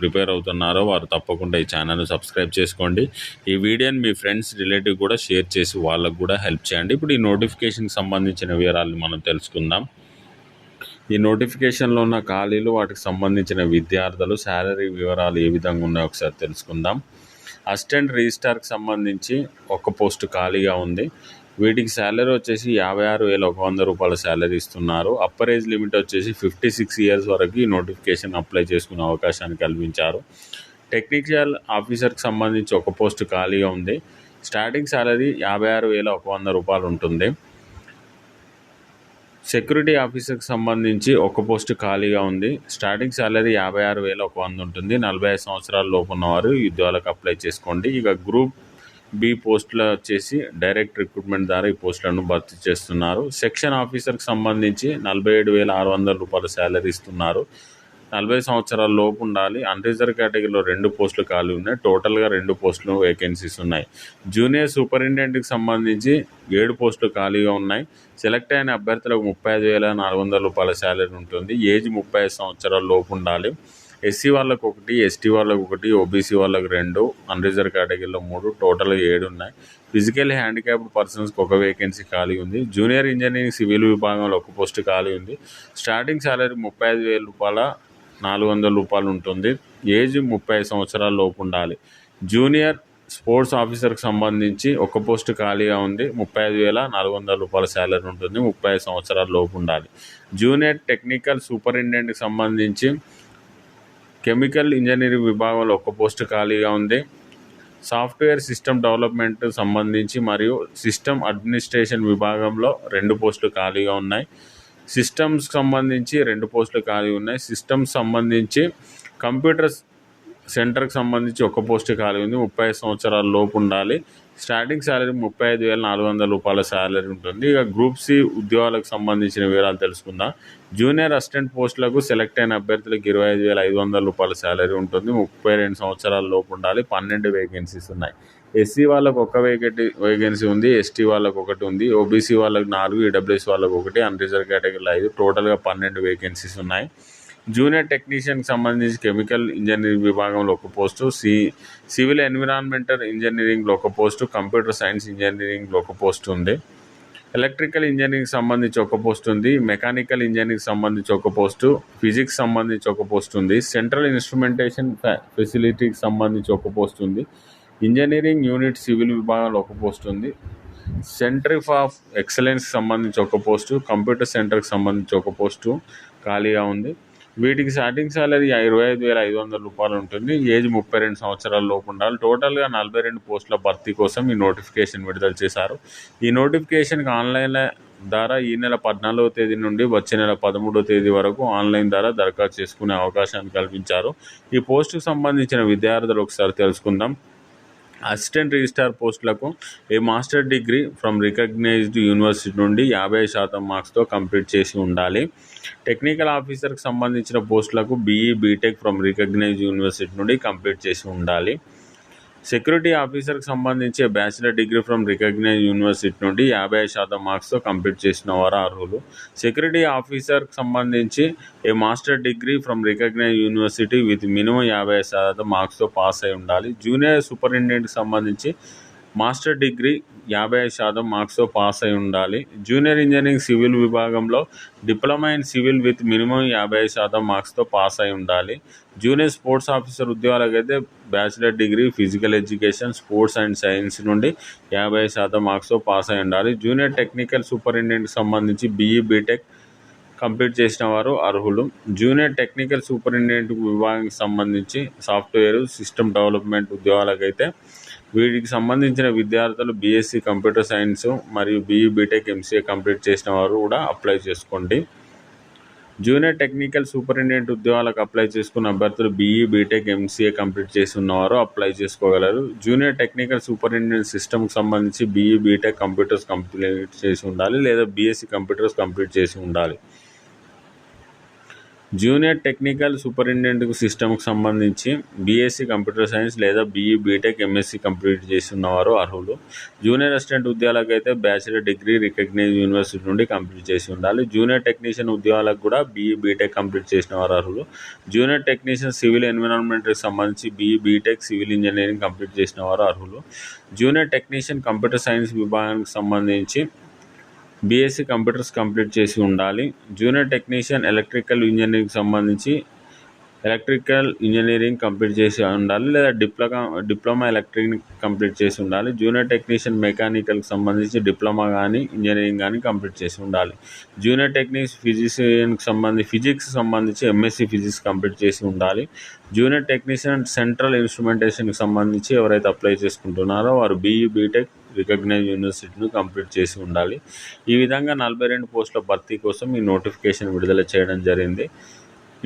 Prepare అవుతున్నారో వారు తప్పకుండా ఈ ఛానల్ సబ్స్క్రైబ్ చేసుకోండి. ఈ వీడియోని మీ ఫ్రెండ్స్ రిలేటివ్ కూడా షేర్ చేసి వాళ్ళకు కూడా హెల్ప్ చేయండి. ఇప్పుడు ఈ నోటిఫికేషన్కి సంబంధించిన వివరాలను మనం తెలుసుకుందాం. ఈ నోటిఫికేషన్లో ఉన్న ఖాళీలు వాటికి సంబంధించిన విద్యార్థులు శాలరీ వివరాలు ఏ విధంగా ఉన్నాయో ఒకసారి తెలుసుకుందాం. అసిస్టెంట్ రిజిస్టార్కి సంబంధించి ఒక పోస్ట్ ఖాళీగా ఉంది. వీటికి శాలరీ వచ్చేసి యాభై ఆరు వేల ఒక వంద రూపాయల శాలరీ ఇస్తున్నారు. అప్పర్ ఏజ్ లిమిట్ వచ్చేసి ఫిఫ్టీ సిక్స్ ఇయర్స్ వరకు ఈ నోటిఫికేషన్ అప్లై చేసుకునే అవకాశాన్ని కల్పించారు. టెక్నికల్ ఆఫీసర్కి సంబంధించి ఒక పోస్ట్ ఖాళీగా ఉంది. స్టార్టింగ్ శాలరీ యాభై ఆరు వేల ఒక వంద రూపాయలు ఉంటుంది. సెక్యూరిటీ ఆఫీసర్కి సంబంధించి ఒక పోస్ట్ ఖాళీగా ఉంది. స్టార్టింగ్ శాలరీ యాభై ఆరు వేల ఒక వంద ఉంటుంది. నలభై ఐదు సంవత్సరాల లోపు ఉన్నవారు ఉద్యోగాలకు అప్లై చేసుకోండి. ఇక గ్రూప్ బి పోస్టుల వచ్చేసి డైరెక్ట్ రిక్రూట్మెంట్ ద్వారా ఈ పోస్టులను భర్తీ చేస్తున్నారు. సెక్షన్ ఆఫీసర్కి సంబంధించి నలభై ఏడు వేల ఆరు వందల రూపాయల శాలరీ ఇస్తున్నారు. నలభై సంవత్సరాల లోపు ఉండాలి. అన్రిజర్వ్ కేటగిరీలో రెండు పోస్టులు ఖాళీ ఉన్నాయి. టోటల్గా రెండు పోస్టులు వేకెన్సీస్ ఉన్నాయి. జూనియర్ సూపరింటెండెంట్కి సంబంధించి ఏడు పోస్టులు ఖాళీగా ఉన్నాయి. సెలెక్ట్ అయిన అభ్యర్థులకు ముప్పై ఐదు వేల నాలుగు వందల రూపాయల శాలరీ ఉంటుంది. ఏజ్ ముప్పై ఐదు సంవత్సరాల లోపు ఉండాలి. ఎస్సీ వాళ్ళకు ఒకటి ఎస్టీ వాళ్ళకు ఒకటి ఓబీసీ వాళ్ళకు రెండు అన్రిజర్వ్ కేటగిరీలో మూడు టోటల్ ఏడు ఉన్నాయి. ఫిజికల్ హ్యాండిక్యాప్డ్ పర్సన్స్కి ఒక వేకెన్సీ ఖాళీ ఉంది. జూనియర్ ఇంజనీరింగ్ సివిల్ విభాగంలో ఒక పోస్ట్ ఖాళీ ఉంది. స్టార్టింగ్ శాలరీ ముప్పై ఐదు వేల రూపాయల నాలుగు వందల రూపాయలు ఉంటుంది. ఏజ్ ముప్పై సంవత్సరాల లోపు ఉండాలి. జూనియర్ స్పోర్ట్స్ ఆఫీసర్కి సంబంధించి ఒక పోస్ట్ ఖాళీగా ఉంది. ముప్పై ఐదు వేల నాలుగు వందల రూపాయల శాలరీ ఉంటుంది. ముప్పై ఐదు సంవత్సరాల లోపు ఉండాలి. జూనియర్ టెక్నికల్ సూపరింటెండెంట్కి సంబంధించి కెమికల్ ఇంజనీరింగ్ విభాగంలో ఒక పోస్ట్ ఖాళీగా ఉంది. సాఫ్ట్వేర్ సిస్టమ్ డెవలప్మెంట్ సంబంధించి మరియు సిస్టమ్ అడ్మినిస్ట్రేషన్ విభాగంలో రెండు పోస్టులు ఖాళీగా ఉన్నాయి. సిస్టమ్స్ సంబంధించి రెండు పోస్టులు ఖాళీ ఉన్నాయి. సిస్టమ్స్ సంబంధించి కంప్యూటర్ సెంటర్కి సంబంధించి ఒక పోస్ట్ ఖాళీ ఉంది. ముప్పై సంవత్సరాల లోపు ఉండాలి. స్టార్టింగ్ శాలరీ ముప్పై ఐదు వేల నాలుగు వందల రూపాయల శాలరీ ఉంటుంది. ఇక గ్రూప్ సి ఉద్యోగాలకు సంబంధించిన వివరాలు తెలుసుకుందాం. జూనియర్ అసిస్టెంట్ పోస్టులకు సెలెక్ట్ అయిన అభ్యర్థులకు ఇరవై ఐదు వేల ఐదు వందల రూపాయల శాలరీ ఉంటుంది. ముప్పై రెండు సంవత్సరాల లోపు ఉండాలి. పన్నెండు వేకెన్సీస్ ఉన్నాయి. ఎస్సీ వాళ్ళకు ఒక వేకెట్ వేకెన్సీ ఉంది. ఎస్టీ వాళ్ళకు ఒకటి ఉంది. ఓబీసీ వాళ్ళకు నాలుగు ఈడబ్ల్యూఎస్ వాళ్ళకు ఒకటి అన్రిజర్వ్ కేటగిరీలో ఐదు. టోటల్గా పన్నెండు వేకెన్సీస్ ఉన్నాయి. జూనియర్ టెక్నీషియన్కి సంబంధించి కెమికల్ ఇంజనీరింగ్ విభాగంలో ఒక పోస్టు సి సివిల్ ఎన్విరాన్మెంటల్ ఇంజనీరింగ్లో ఒక పోస్టు కంప్యూటర్ సైన్స్ ఇంజనీరింగ్లో ఒక పోస్ట్ ఉంది. ఎలక్ట్రికల్ ఇంజనీరింగ్ సంబంధించి ఒక పోస్ట్ ఉంది. మెకానికల్ ఇంజనీరింగ్ సంబంధించి ఒక పోస్టు. ఫిజిక్స్ సంబంధించి ఒక పోస్ట్ ఉంది. సెంట్రల్ ఇన్స్ట్రుమెంటేషన్ ఫెసిలిటీకి సంబంధించి ఒక పోస్ట్ ఉంది. ఇంజనీరింగ్ యూనిట్ సివిల్ విభాగంలో ఒక పోస్ట్ ఉంది. సెంటర్ ఆఫ్ ఎక్సలెన్స్కి సంబంధించి ఒక పోస్టు. కంప్యూటర్ సెంటర్కి సంబంధించి ఒక పోస్టు ఖాళీగా ఉంది. వీటికి స్టార్టింగ్ సాలరీ ఇరవై ఐదు వేల ఐదు వందల రూపాయలు ఉంటుంది. ఏజ్ ముప్పై రెండు సంవత్సరాల లోపు ఉండాలి. టోటల్గా నలభై రెండు పోస్టుల భర్తీ కోసం ఈ నోటిఫికేషన్ విడుదల చేశారు. ఈ నోటిఫికేషన్కి ఆన్లైన్ ద్వారా ఈ నెల పద్నాలుగో తేదీ నుండి వచ్చే నెల పదమూడో తేదీ వరకు ఆన్లైన్ ద్వారా దరఖాస్తు చేసుకునే అవకాశాన్ని కల్పించారు. ఈ పోస్టుకు సంబంధించిన విద్యార్థులు ఒకసారి తెలుసుకుందాం. అసిస్టెంట్ రిజిస్టార్ పోస్టులకు a master degree from recognised university నుండి యాభై శాతం మార్క్స్తో కంప్లీట్ చేసి ఉండాలి. టెక్నికల్ ఆఫీసర్కి సంబంధించిన పోస్టులకు BE BTech from recognised university నుండి కంప్లీట్ చేసి ఉండాలి. సెక్యూరిటీ ఆఫీసర్కి సంబంధించి bachelor degree from recognise university నుండి యాభై శాతం మార్క్స్తో కంప్లీట్ చేసిన వారు అర్హులు. సెక్యూరిటీ ఆఫీసర్కి సంబంధించి a master degree from recognise university with minimum యాభై శాతం మార్క్స్తో పాస్ అయి ఉండాలి. జూనియర్ సూపరింటెండెంట్కి సంబంధించి మాస్టర్ డిగ్రీ యాభై శాతం మార్క్స్తో పాస్ అయి ఉండాలి. జూనియర్ ఇంజనీరింగ్ సివిల్ విభాగంలో diploma in civil with minimum యాభై శాతం మార్క్స్తో పాస్ అయి ఉండాలి. Junior sports officer ఉద్యోగాలకైతే bachelor degree physical education sports and science నుండి యాభై శాతం మార్క్స్తో పాస్ అయి ఉండాలి. జూనియర్ టెక్నికల్ సూపరింటెండెంట్కి సంబంధించి బీఈ బీటెక్ కంప్లీట్ చేసిన వారు అర్హులు. జూనియర్ టెక్నికల్ సూపరింటెండెంట్ విభాగానికి సంబంధించి సాఫ్ట్వేర్ సిస్టమ్ డెవలప్మెంట్ ఉద్యోగాలకైతే వీటికి సంబంధించిన విద్యార్థులు బీఎస్సీ కంప్యూటర్ సైన్స్ మరియు బీఈ బీటెక్ ఎంసీఏ కంప్లీట్ చేసిన వారు కూడా అప్లై చేసుకోండి. జూనియర్ టెక్నికల్ సూపరింటెండెంట్ ఉద్యోగాలకు అప్లై చేసుకున్న అభ్యర్థులు బీఈ బీటెక్ ఎంసీఏ కంప్లీట్ చేసి ఉన్నవారు అప్లై చేసుకోగలరు. జూనియర్ టెక్నికల్ సూపరింటెండెంట్ సిస్టమ్కి సంబంధించి బీఈ బీటెక్ కంప్యూటర్స్ కంప్లీట్ చేసి ఉండాలి లేదా బీఎస్సీ కంప్యూటర్స్ కంప్లీట్ చేసి ఉండాలి. జూనియర్ టెక్నికల్ సూపరింటెండెంట్కు సిస్టమ్కు సంబంధించి బీఎస్సీ కంప్యూటర్ సైన్స్ లేదా బీఈ బీటెక్ ఎంఎస్సీ కంప్లీట్ చేసి ఉన్నవారు అర్హులు. జూనియర్ అసిస్టెంట్ ఉద్యోగాలకు అయితే బ్యాచిలర్ డిగ్రీ రికగ్నైజ్ యూనివర్సిటీ నుండి కంప్లీట్ చేసి ఉండాలి. జూనియర్ టెక్నీషియన్ ఉద్యోగాలకు కూడా బీఈ బీటెక్ కంప్లీట్ చేసిన వారు అర్హులు. జూనియర్ టెక్నీషియన్ సివిల్ ఎన్విరాన్మెంట్కి సంబంధించి BE BTech civil engineering complete చేసిన వారు అర్హులు. జూనియర్ టెక్నీషియన్ కంప్యూటర్ సైన్స్ విభాగానికి సంబంధించి బీఎస్సీ కంప్యూటర్స్ కంప్లీట్ చేసి ఉండాలి. జూనియర్ టెక్నీషియన్ ఎలక్ట్రికల్ ఇంజనీరింగ్ సంబంధించి ఎలక్ట్రికల్ ఇంజనీరింగ్ కంప్లీట్ చేసి ఉండాలి. లేదా డిప్లొమా డిప్లొమా ఎలక్ట్రిక్ కంప్లీట్ చేసి ఉండాలి. జూనియర్ టెక్నీషియన్ మెకానికల్కి సంబంధించి డిప్లొమా కానీ ఇంజనీరింగ్ కానీ కంప్లీట్ చేసి ఉండాలి. జూనియర్ టెక్నిక్స్ ఫిజిషియన్కి సంబంధించి ఫిజిక్స్ సంబంధించి ఎంఎస్సీ ఫిజిక్స్ కంప్లీట్ చేసి ఉండాలి. జూనియర్ టెక్నీషియన్ సెంట్రల్ ఇన్స్ట్రుమెంటేషన్కి సంబంధించి ఎవరైతే అప్లై చేసుకుంటున్నారో వారు బీఈ బీటెక్ రికగ్నైజ్ యూనివర్సిటీని కంప్లీట్ చేసి ఉండాలి. ఈ విధంగా నలభై రెండు పోస్టుల భర్తీ కోసం ఈ నోటిఫికేషన్ విడుదల చేయడం జరిగింది.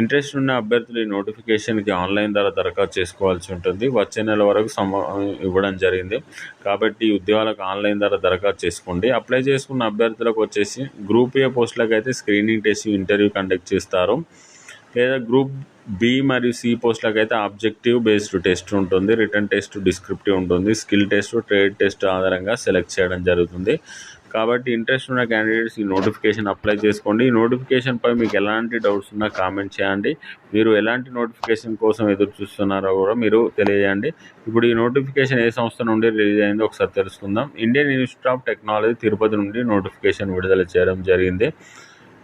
ఇంట్రెస్ట్ ఉన్న అభ్యర్థులు ఈ నోటిఫికేషన్కి ఆన్లైన్ ద్వారా దరఖాస్తు చేసుకోవాల్సి ఉంటుంది. వచ్చే నెల వరకు సమ ఇవ్వడం జరిగింది. కాబట్టి ఉద్యోగాలకు ఆన్లైన్ ద్వారా దరఖాస్తు చేసుకోండి. అప్లై చేసుకున్న అభ్యర్థులకు వచ్చేసి గ్రూప్ ఏ పోస్టులకు అయితే స్క్రీనింగ్ టెస్ట్ ఇంటర్వ్యూ కండక్ట్ చేస్తారు. లేదా గ్రూప్ బి మరియు సి పోస్టులకు అయితే ఆబ్జెక్టివ్ బేస్డ్ టెస్ట్ ఉంటుంది. రిటర్న్ టెస్ట్ డిస్క్రిప్టివ్ ఉంటుంది. స్కిల్ టెస్ట్ ట్రేడ్ టెస్ట్ ఆధారంగా సెలెక్ట్ చేయడం జరుగుతుంది. కాబట్టి ఇంట్రెస్ట్ ఉన్న క్యాండిడేట్స్ ఈ నోటిఫికేషన్ అప్లై చేసుకోండి. ఈ నోటిఫికేషన్పై మీకు ఎలాంటి డౌట్స్ ఉన్నా కామెంట్ చేయండి. మీరు ఎలాంటి నోటిఫికేషన్ కోసం ఎదురు చూస్తున్నారో కూడా మీరు తెలియజేయండి. ఇప్పుడు ఈ నోటిఫికేషన్ ఏ సంస్థ నుండి రిలీజ్ అయిందో ఒకసారి తెలుసుకుందాం. Indian Institute of Technology Tirupati నుండి నోటిఫికేషన్ విడుదల చేయడం జరిగింది.